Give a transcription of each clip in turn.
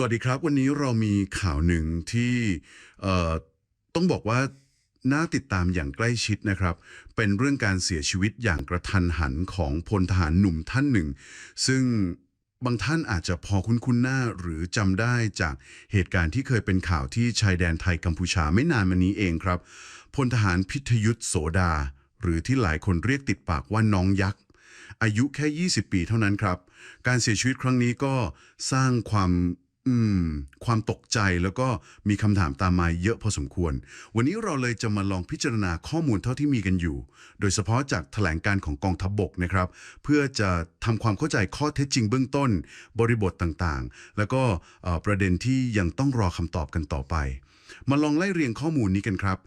สวัสดีครับ วันนี้เรามีข่าวหนึ่งที่ต้องบอกว่าน่าติดตามอย่างใกล้ชิดนะครับ เป็นเรื่องการเสียชีวิตอย่างกระทันหันของพลทหารหนุ่มท่านหนึ่ง ซึ่งบางท่านอาจจะพอคุ้นๆหน้าหรือจำได้จากเหตุการณ์ที่เคยเป็นข่าวที่ชายแดนไทยกัมพูชาไม่นานมานี้เองครับพลทหารพิทยุทธโสดา หรือที่หลายคนเรียกติดปากว่าน้องยักษ์อายุแค่ 20 ปีเท่านั้นครับ การเสียชีวิตครั้งนี้ก็สร้างความ อืม ความตกใจแล้วก็มีคำถามตามมาเยอะพอสมควร วันนี้เราเลยจะมาลองพิจารณาข้อมูลเท่าที่มีกันอยู่ โดยเฉพาะจากแถลงการของกองทัพบบกนะครับ เพื่อจะทำความเข้าใจข้อเท็จจริงเบื้องต้น บริบทต่างๆ แล้วก็ประเด็นที่ยังต้องรอคำตอบกันต่อไป มาลองไล่เรียงข้อมูลนี้กันครับ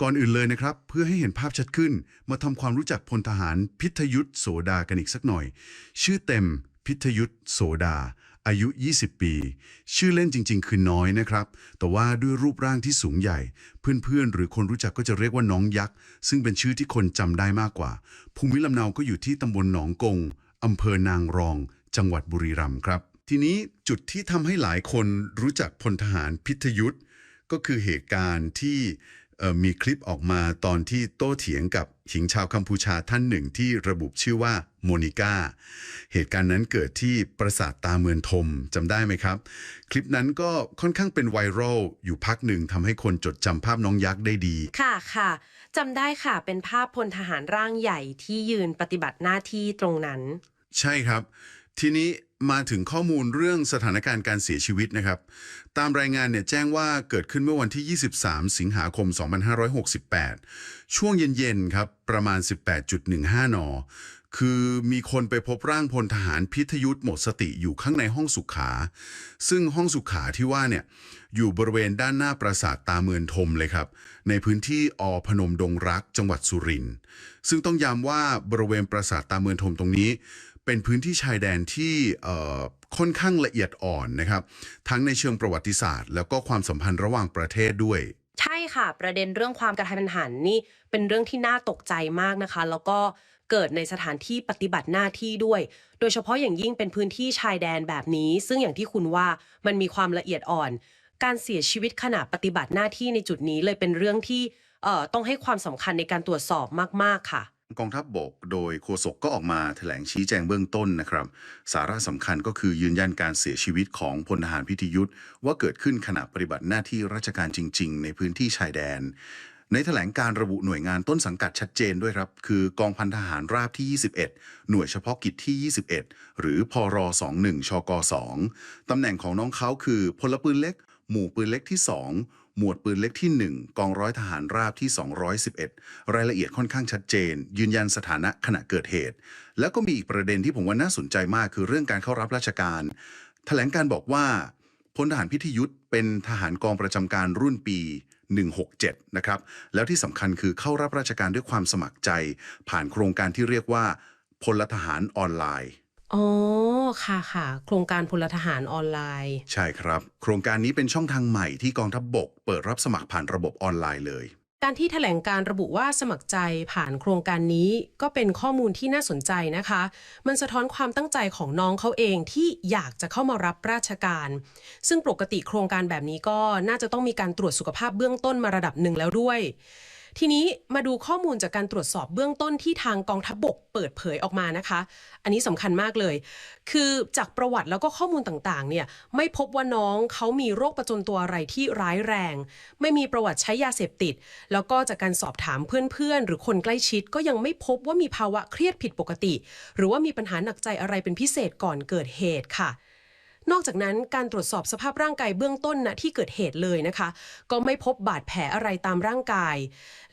ก่อนอื่นเลยนะครับ เพื่อให้เห็นภาพชัดขึ้น มาทำความรู้จักพลทหารพิทยุทธโสดากันอีกสักหน่อย ชื่อเต็มพิทยุทธโสดา อายุ 20 ปี ชื่อเล่นจริง ๆ คือน้อยนะครับ แต่ว่าด้วยรูปร่างที่สูงใหญ่ เพื่อนๆ หรือคนรู้จักก็จะเรียกว่าน้องยักษ์ ซึ่งเป็นชื่อที่คนจำได้มากกว่า ภูมิลำเนาก็อยู่ที่ตำบลหนองกงอำเภอนางรอง จังหวัดบุรีรัมย์ครับ ทีนี้จุดที่ทำให้หลายคนรู้จักพลทหารพิทยุทธก็คือเหตุการณ์ที่ มีคลิปออกมาตอนที่โต้เถียงกับหญิงชาวกัมพูชาท่านหนึ่งที่ระบุชื่อว่าโมนิก้า เหตุการณ์นั้นเกิดที่ปราสาทตาเมืองทมจำได้ไหมครับ คลิปนั้นก็ค่อนข้างเป็นไวรัลอยู่พักหนึ่งทำให้คนจดจำภาพน้องยักษ์ได้ดี ค่ะค่ะจำได้ค่ะเป็นภาพพลทหารร่างใหญ่ที่ยืนปฏิบัติหน้าที่ตรงนั้น ใช่ครับ ทีนี้มาถึงข้อมูลเรื่องสถานการณ์การเสียชีวิตนะครับ ตามรายงานเนี่ยแจ้งว่าเกิดขึ้นเมื่อวันที่ 23 สิงหาคม 2568 ช่วงเย็นๆครับประมาณ 18.15 น คือมีคนไปพบร่างพลทหารพิทยุทธหมดสติอยู่ข้างในห้องสุขา ซึ่งห้องสุขาที่ว่าเนี่ยอยู่บริเวณด้านหน้าปราสาทตาเมือนทมเลยครับ ในพื้นที่อพนมดงรักจังหวัดสุรินทร์ซึ่งต้องย้ำว่าบริเวณปราสาทตาเมือนทมตรงนี้ เป็นพื้นที่ชายแดนที่ค่อนข้างละเอียดอ่อนนะครับ ทั้งในเชิงประวัติศาสตร์ แล้วก็ความสัมพันธ์ระหว่างประเทศด้วย ใช่ค่ะ ประเด็นเรื่องความกระทันหันนี่เป็นเรื่องที่น่าตกใจมากนะคะ แล้วก็เกิดในสถานที่ปฏิบัติหน้าที่ด้วย โดยเฉพาะอย่างยิ่งเป็นพื้นที่ชายแดนแบบนี้ ซึ่งอย่างที่คุณว่ามันมีความละเอียดอ่อน การเสียชีวิตขณะปฏิบัติหน้าที่ในจุดนี้เลยเป็นเรื่องที่ต้องให้ความสำคัญในการตรวจสอบมาก ๆ ค่ะ กองทัพบบกโดยโฆษกก็ออกมาแถลงชี้แจงเบื้องต้นนะครับ สาระสำคัญก็คือยืนยันการเสียชีวิตของพลทหารพิทยุทธ์ว่าเกิดขึ้นขณะปฏิบัติหน้าที่ราชการจริง ๆ ในพื้นที่ชายแดน ในแถลงการระบุหน่วยงานต้นสังกัดชัดเจนด้วยครับ คือกองพันทหารราบที่ 21 หน่วยเฉพาะกิจที่ 21 หรือพร21ชก2ตำแหน่งของน้องเขาคือพลปืนเล็ก หมู่ปืนเล็กที่ 2 หมวดปืนเล็กที่ 1 กองร้อยทหารราบที่ 211 รายละเอียดค่อนข้างชัดเจน ยืนยันสถานะขณะเกิดเหตุ แล้วก็มีอีกประเด็นที่ผมว่าน่าสนใจมากคือเรื่องการเข้ารับราชการ แถลงการบอกว่าพลทหารพิทยุทธ์เป็นทหารกองประจำการรุ่นปี 167 นะครับ แล้วที่สำคัญคือเข้ารับราชการด้วยความสมัครใจ ผ่านโครงการที่เรียกว่าพลทหารออนไลน์ อ๋อ ค่ะค่ะ โครงการพลทหารออนไลน์ ใช่ครับ โครงการนี้เป็นช่องทางใหม่ที่กองทัพบบก เปิดรับสมัครผ่านระบบออนไลน์เลย การที่แถลงการระบุว่าสมัครใจผ่านโครงการนี้ก็เป็นข้อมูลที่น่าสนใจนะคะ มันสะท้อนความตั้งใจของน้องเขาเองที่อยากจะเข้ามารับราชการ ซึ่งปกติโครงการแบบนี้ก็น่าจะต้องมีการตรวจสุขภาพเบื้องต้นมาระดับหนึ่งแล้วด้วย ทีนี้มาดูข้อมูลจากการตรวจสอบเบื้องต้นที่ทางกองทัพบบกเปิดเผยออกมานะคะ อันนี้สำคัญมากเลย คือจากประวัติแล้วก็ข้อมูลต่างๆ เนี่ยไม่พบว่าน้องเขามีโรคประจำตัวอะไรที่ร้ายแรง ไม่มีประวัติใช้ยาเสพติด แล้วก็จากการสอบถามเพื่อนๆ หรือคนใกล้ชิดก็ยังไม่พบว่ามีภาวะเครียดผิดปกติ หรือว่ามีปัญหาหนักใจอะไรเป็นพิเศษก่อนเกิดเหตุค่ะ นอกจากนั้นการตรวจสอบสภาพร่างกายเบื้องต้นณที่เกิดเหตุเลยนะคะ ก็ไม่พบบาดแผลอะไรตามร่างกาย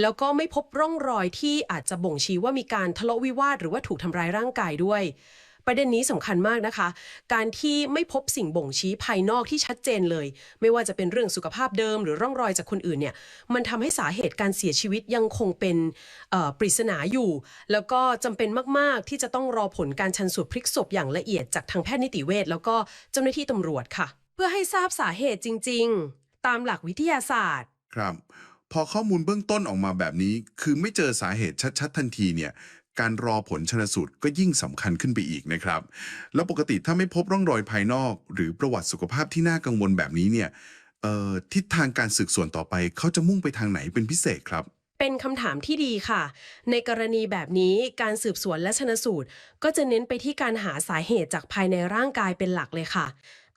แล้วก็ไม่พบร่องรอยที่อาจจะบ่งชี้ว่ามีการทะเลาะวิวาทหรือว่าถูกทำร้ายร่างกายด้วย ประเด็นนี้สำคัญมากนะคะ การที่ไม่พบสิ่งบ่งชี้ภายนอกที่ชัดเจนเลย ไม่ว่าจะเป็นเรื่องสุขภาพเดิมหรือร่องรอยจากคนอื่นเนี่ยมันทำให้สาเหตุการเสียชีวิตยังคงเป็นปริศนาอยู่ แล้วก็จำเป็นมาก ๆ ที่จะต้องรอผลการชันสูตรพลิกศพอย่างละเอียดจากทางแพทย์นิติเวชแล้วก็เจ้าหน้าที่ตำรวจค่ะ เพื่อให้ทราบสาเหตุจริง ๆ ตามหลักวิทยาศาสตร์ครับพอข้อมูลเบื้องต้นออกมาแบบนี้ คือไม่เจอสาเหตุชัด ๆ ทันทีเนี่ย การรอผลชนสูตรก็ยิ่งสำคัญขึ้นไปอีกนะครับ แล้วปกติถ้าไม่พบร่องรอยภายนอก หรือประวัติสุขภาพที่น่ากังวลแบบนี้เนี่ยเอ่อทิศทางการสืบสวนต่อไปเขาจะมุ่งไปทางไหนเป็นพิเศษครับ เป็นคำถามที่ดีค่ะ ในกรณีแบบนี้การสืบสวนและชนสูตร ก็จะเน้นไปที่การหาสาเหตุจากภายในร่างกายเป็นหลักเลยค่ะ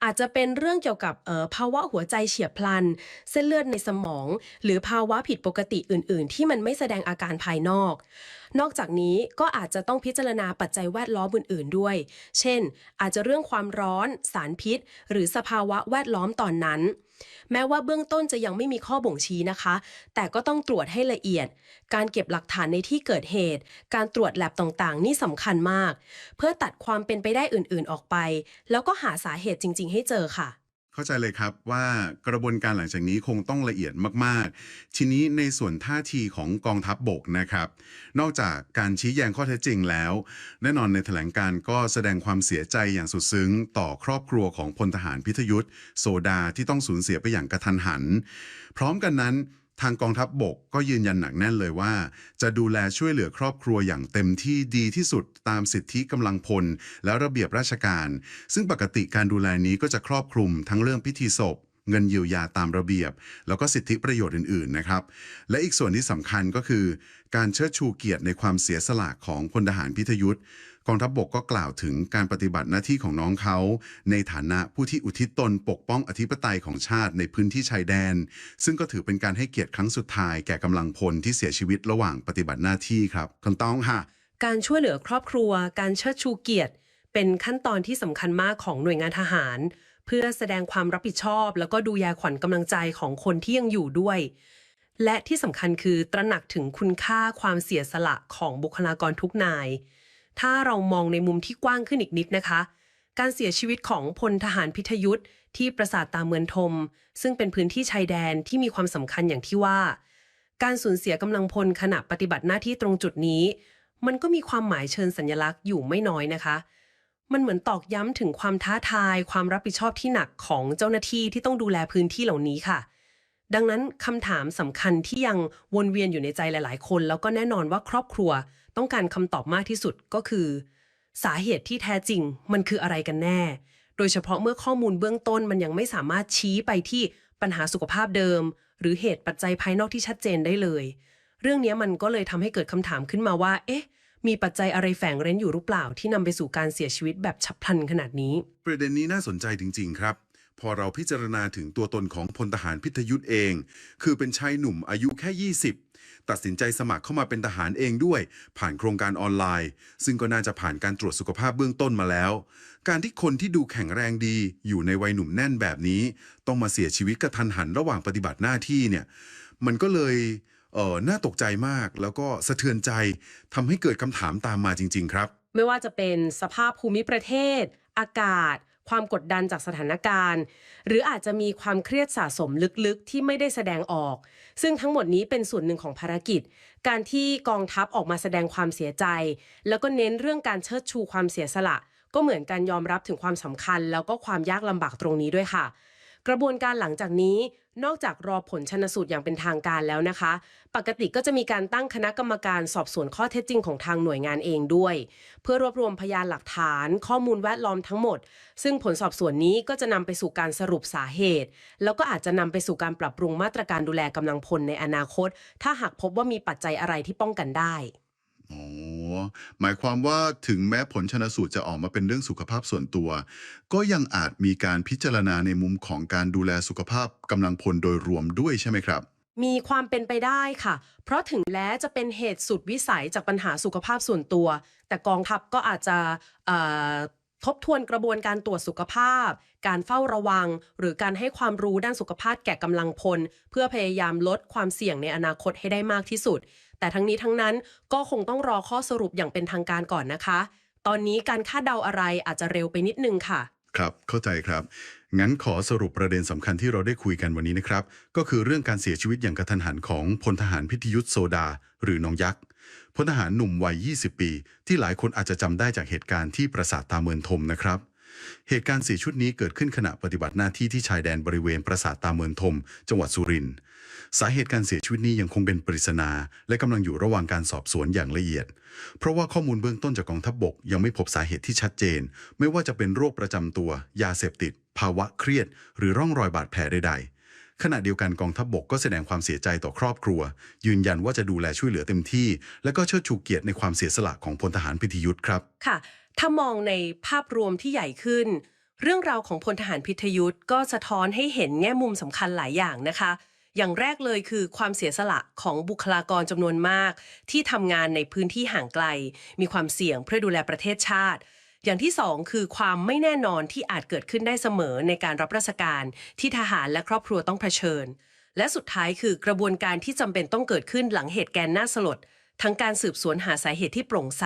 อาจจะเป็นเรื่องเกี่ยวกับภาวะหัวใจเฉียบพลัน เส้นเลือดในสมอง หรือภาวะผิดปกติอื่น ๆ ที่มันไม่แสดงอาการภายนอก นอกจากนี้ก็อาจจะต้องพิจารณาปัจจัยแวดล้อมอื่น ๆ ด้วย เช่น อาจจะเรื่องความร้อน สารพิษ หรือสภาวะแวดล้อมตอนนั้น แม้ว่าเบื้องต้นจะยังไม่มีข้อบ่งชี้นะคะ แต่ก็ต้องตรวจให้ละเอียด การเก็บหลักฐานในที่เกิดเหตุ การตรวจแลบต่างๆ นี่สำคัญมาก เพื่อตัดความเป็นไปได้อื่นๆออกไป แล้วก็หาสาเหตุจริง ๆ ให้เจอค่ะ เข้าใจเลยครับว่ากระบวนการหลังจากนี้คงต้องละเอียดมากๆ ทีนี้ในส่วนท่าทีของกองทัพบบกนะครับ นอกจากการชี้แจงข้อเท็จจริงแล้ว แน่นอนในแถลงการก็แสดงความเสียใจอย่างสุดซึ้ง ต่อครอบครัวของพลทหารพิทยุทธ์โซดาที่ต้องสูญเสียไปอย่างกระทันหัน พร้อมกันนั้น ทางกองทัพบบกก็ยืนยันหนักแน่นเลยว่า จะดูแลช่วยเหลือครอบครัวอย่างเต็มที่ดีที่สุดตามสิทธิกำลังพล และระเบียบราชการ ซึ่งปกติการดูแลนี้ก็จะครอบคลุมทั้งเรื่องพิธีศพเงินเยียวยาตามระเบียบ แล้วก็สิทธิประโยชน์อื่น ๆ นะครับ และอีกส่วนที่สำคัญก็คือ การเชิดชูเกียรติในความเสียสละของพลทหารพิทยุทธ์ กองทัพบบกก็กล่าวถึงการปฏิบัติหน้าที่ของน้องเขา ในฐานะผู้ที่อุทิศตนปกป้องอธิปไตยของชาติในพื้นที่ชายแดน ซึ่งก็ถือเป็นการให้เกียรติครั้งสุดท้ายแก่กำลังพลที่เสียชีวิตระหว่างปฏิบัติหน้าที่ครับคุณต้องค่ะ การช่วยเหลือครอบครัว การเชิดชูเกียรติ เป็นขั้นตอนที่สำคัญมากของหน่วยงานทหาร เพื่อแสดงความรับผิดชอบ แล้วก็ดูแลขวัญกำลังใจของคนที่ยังอยู่ด้วยและที่สำคัญคือตระหนักถึงคุณค่าความเสียสละของบุคลากรทุกนาย ถ้าเรามองในมุมที่กว้างขึ้นอีกนิดนะคะ การเสียชีวิตของพลทหารพิทยุทธ์ที่ปราสาทตาเมือนทม ซึ่งเป็นพื้นที่ชายแดนที่มีความสำคัญอย่างที่ว่า การสูญเสียกำลังพลขณะปฏิบัติหน้าที่ตรงจุดนี้ มันก็มีความหมายเชิงสัญลักษณ์อยู่ไม่น้อยนะคะ มันเหมือนตอกย้ำถึงความท้าทาย ความรับผิดชอบที่หนักของเจ้าหน้าที่ที่ต้องดูแลพื้นที่เหล่านี้ค่ะ ดังนั้นคำถามสำคัญที่ยังวนเวียนอยู่ในใจหลาย ๆ คน แล้วก็แน่นอนว่าครอบครัวต้องการคำตอบมากที่สุดก็คือ สาเหตุที่แท้จริงมันคืออะไรกันแน่ โดยเฉพาะเมื่อข้อมูลเบื้องต้นมันยังไม่สามารถชี้ไปที่ปัญหาสุขภาพเดิม หรือเหตุปัจจัยภายนอกที่ชัดเจนได้เลย เรื่องนี้มันก็เลยทำให้เกิดคำถามขึ้นมาว่า เอ๊ะมีปัจจัยอะไรแฝงเร้นอยู่หรือเปล่าที่นำไปสู่การเสียชีวิตแบบฉับพลันขนาดนี้ ประเด็นนี้น่าสนใจจริง ๆ ครับ พอเราพิจารณาถึงตัวตนของพลทหารพิทยุทธ์เอง คือเป็นชายหนุ่มอายุแค่ 20 ตัดสินใจสมัครเข้ามาเป็นทหารเองด้วย ผ่านโครงการออนไลน์ ซึ่งก็น่าจะผ่านการตรวจสุขภาพเบื้องต้นมาแล้ว การที่คนที่ดูแข็งแรงดี อยู่ในวัยหนุ่มแน่นแบบนี้ ต้องมาเสียชีวิตกระทันหันระหว่างปฏิบัติหน้าที่เนี่ยมันก็เลยเออน่าตกใจมากแล้วก็สะเทือนใจทำให้เกิดคำถามตามมาจริง ๆ ครับ ไม่ว่าจะเป็นสภาพภูมิประเทศ อากาศ ความกดดันจากสถานการณ์ หรืออาจจะมีความเครียดสะสมลึกๆ ที่ไม่ได้แสดงออก ซึ่งทั้งหมดนี้เป็นส่วนหนึ่งของภารกิจ การที่กองทัพออกมาแสดงความเสียใจ แล้วก็เน้นเรื่องการเชิดชูความเสียสละ ก็เหมือนการยอมรับถึงความสำคัญ แล้วก็ความยากลำบากตรงนี้ด้วยค่ะ กระบวนการหลังจากนี้นอกจากรอผลชนสูตรอย่างเป็นทางการแล้วนะคะ ปกติก็จะมีการตั้งคณะกรรมการสอบสวนข้อเท็จจริงของทางหน่วยงานเองด้วย เพื่อรวบรวมพยานหลักฐาน ข้อมูลแวดล้อมทั้งหมด ซึ่งผลสอบสวนนี้ก็จะนำไปสู่การสรุปสาเหตุ แล้วก็อาจจะนำไปสู่การปรับปรุงมาตรการดูแลกำลังพลในอนาคต ถ้าหากพบว่ามีปัจจัยอะไรที่ป้องกันได้ หมายความว่าถึงแม้ผลชนสูตรจะออกมาเป็นเรื่องสุขภาพส่วนตัว ก็ยังอาจมีการพิจารณาในมุมของการดูแลสุขภาพกำลังพลโดยรวมด้วยใช่ไหมครับ มีความเป็นไปได้ค่ะ เพราะถึงแม้จะเป็นเหตุสุดวิสัยจากปัญหาสุขภาพส่วนตัว แต่กองทัพก็อาจจะ ทบทวนกระบวนการตรวจสุขภาพ การเฝ้าระวัง หรือการให้ความรู้ด้านสุขภาพแก่กำลังพล เพื่อพยายามลดความเสี่ยงในอนาคตให้ได้มากที่สุด แต่ทั้งนี้ทั้งนั้นก็คงต้องรอข้อสรุปอย่างเป็นทางการก่อนนะคะ ตอนนี้การคาดเดาอะไรอาจจะเร็วไปนิดนึงค่ะครับ เข้าใจครับ งั้นขอสรุปประเด็นสำคัญที่เราได้คุยกันวันนี้นะครับ ก็คือเรื่องการเสียชีวิตอย่างกระทันหันของพลทหารพิทยุทธโซดา หรือน้องยักษ์ พลทหารหนุ่มวัย 20 ปี ที่หลายคนอาจจะจำได้จากเหตุการณ์ที่ปราสาทตาเมือนทมนะครับ เหตุการณ์สี่ชุดนี้เกิดขึ้นขณะปฏิบัติหน้าที่ที่ชายแดนบริเวณปราสาทตาเมืองทม จังหวัดสุรินทร์สาเหตุการเสียชีวิตนี้ยังคงเป็นปริศนา และกำลังอยู่ระหว่างการสอบสวนอย่างละเอียด เพราะว่าข้อมูลเบื้องต้นจากกองทัพบบกยังไม่พบสาเหตุที่ชัดเจน ไม่ว่าจะเป็นโรคประจำตัว ยาเสพติด ภาวะเครียด หรือร่องรอยบาดแผลใดๆ ขณะเดียวกันกองทัพบบกก็แสดงความเสียใจต่อครอบครัว ยืนยันว่าจะดูแลช่วยเหลือเต็มที่ และก็เชิดชูเกียรติในความเสียสละของพลทหารพิทยุทธ์ครับ ค่ะ ถ้ามองในภาพรวมที่ใหญ่ขึ้น เรื่องราวของพลทหารพิทยุทธ์ก็สะท้อนให้เห็นแง่มุมสำคัญหลายอย่างนะคะ อย่างแรกเลยคือความเสียสละของบุคลากรจำนวนมาก ที่ทำงานในพื้นที่ห่างไกล มีความเสี่ยงเพื่อดูแลประเทศชาติ อย่างที่สองคือความไม่แน่นอนที่อาจเกิดขึ้นได้เสมอในการรับราชการที่ทหารและครอบครัวต้องเผชิญ และสุดท้ายคือกระบวนการที่จำเป็นต้องเกิดขึ้นหลังเหตุการณ์น่าสลดทั้งการสืบสวนหาสาเหตุที่โปร่งใส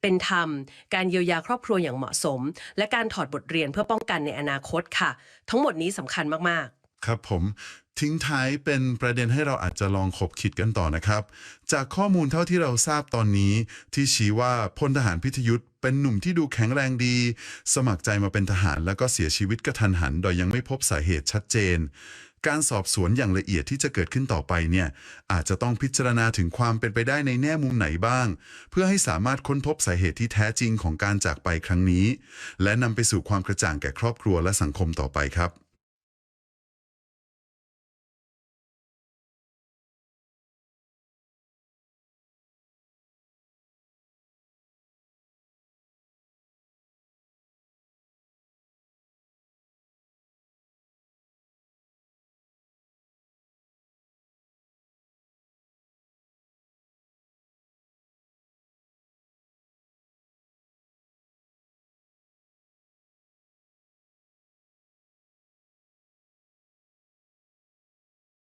เป็นธรรม การเยียวยาครอบครัวอย่างเหมาะสม และการถอดบทเรียนเพื่อป้องกันในอนาคตค่ะ ทั้งหมดนี้สำคัญมากครับผม ทิ้งท้ายเป็นประเด็นให้เราอาจจะลองขบคิดกันต่อนะครับ จากข้อมูลเท่าที่เราทราบตอนนี้ ที่ชี้ว่าพลทหารพิทยุทธ์เป็นหนุ่มที่ดูแข็งแรงดี สมัครใจมาเป็นทหารแล้วก็เสียชีวิตกระทันหัน โดยยังไม่พบสาเหตุชัดเจน การสอบสวนอย่างละเอียดที่จะเกิดขึ้นต่อไปเนี่ยอาจจะต้องพิจารณาถึงความเป็นไปได้ในแง่มุมไหนบ้าง เพื่อให้สามารถค้นพบสาเหตุที่แท้จริงของการจากไปครั้งนี้ และนำไปสู่ความกระจ่างแก่ครอบครัวและสังคมต่อไปครับ